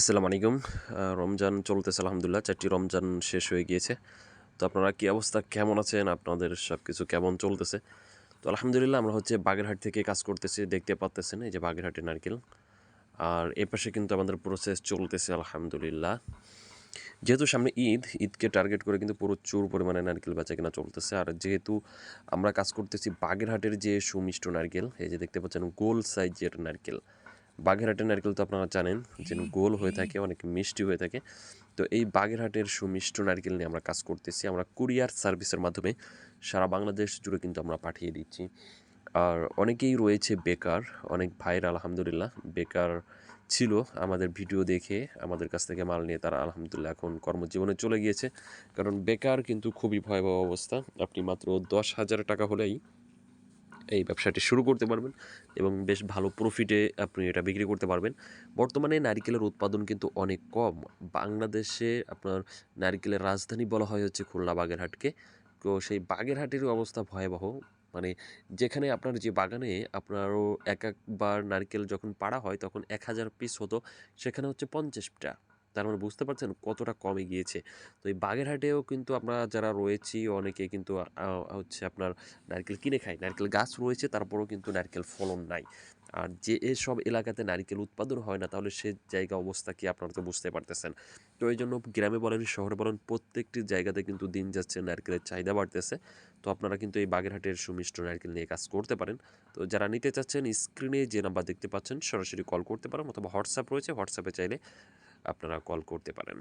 আসসালামু আলাইকুম। রমজান চলতেছে, আলহামদুলিল্লাহ। চারটি রমজান শেষ হয়ে গিয়েছে। তো আপনারা কি অবস্থা? কেমন আছেন? আপনাদের সব কিছু কেমন চলতেছে? তো আলহামদুলিল্লাহ, আমরা হচ্ছে বাগেরহাট থেকে কাজ করতেছি, দেখতে পাচ্তেছেন এই যে বাগেরহাটের নারকেল। আর এ পাশে কিন্তু আমাদের প্রসেস চলতেছে, আলহামদুলিল্লাহ। যেহেতু সামনে ঈদ, ঈদকে টার্গেট করে কিন্তু প্রচুর পরিমাণে নারকেল বেচা কেনা চলতেছে। আর যেহেতু আমরা কাজ করতেছি বাগেরহাটের যে সুমিষ্ট নারকেল, এই যে দেখতে পাচ্ছেন গোল সাইজের নারকেল। বাগেরহাটের নারকেল তো আপনারা জানেন যে গোল হয়ে থাকে অনেক মিষ্টি হয়ে থাকে। তো এই বাগেরহাটের সুমিষ্ট নারকেল নিয়ে আমরা কাজ করতেছি। আমরা কুরিয়ার সার্ভিসের মাধ্যমে সারা বাংলাদেশ জুড়ে কিন্তু আমরা পাঠিয়ে দিচ্ছি। আর অনেকেই রয়েছে বেকার অনেক ভাইয়ের আলহামদুলিল্লাহ বেকার ছিল আমাদের ভিডিও দেখে আমাদের কাছ থেকে মাল নিয়ে তারা আলহামদুলিল্লাহ এখন কর্মজীবনে চলে গিয়েছে। কারণ বেকার কিন্তু খুবই ভয়াবহ অবস্থা। আপনি মাত্র দশ হাজার টাকা হলেই এই ব্যবসাটি শুরু করতে পারবেন এবং বেশ ভালো প্রফিটে আপনি এটা বিক্রি করতে পারবেন। বর্তমানে নারিকেলের উৎপাদন কিন্তু অনেক কম। বাংলাদেশে আপনার নারিকেলের রাজধানী বলা হয় হচ্ছে খুলনা বাগেরহাটকে। তো সেই বাগেরহাটেরও অবস্থা ভয়াবহ। মানে যেখানে আপনার যে বাগানে আপনারও এক একবার নারকেল যখন পাড়া হয় তখন এক হাজার পিস হতো, সেখানে হচ্ছে পঞ্চাশটা তার মানে বুঝতে পারছেন কতটা কমে গিয়েছে তো এই বাগেরহাটেও কিন্তু আমরা যারা রয়েছি অনেকে কিন্তু হচ্ছে আপনার নারকেল কিনে খায়। নারকেল গাছ রয়েছে, তারপরেও কিন্তু নারকেল ফলন নাই। আর যে এসব এলাকাতে নারকেল উৎপাদন হয় না, তাহলে সে জায়গা অবস্থা কি আপনারা তো বুঝতে পারতেছেন? তো এই জন্য গ্রামে বলেন, শহরে বলেন, প্রত্যেকটি জায়গাতে কিন্তু দিন যাচ্ছে নারকেলের চাহিদা বাড়তেছে। তো আপনারা কিন্তু এই বাগেরহাটের সুমিষ্ট নারকেল নিয়ে কাজ করতে পারেন। তো যারা নিতে চাচ্ছেন, স্ক্রিনে যে নাম্বার দেখতে পাচ্ছেন, সরাসরি কল করতে পারেন অথবা হোয়াটসঅ্যাপ রয়েছে, হোয়াটসঅ্যাপে চাইলে আপনারা কল করতে পারেন।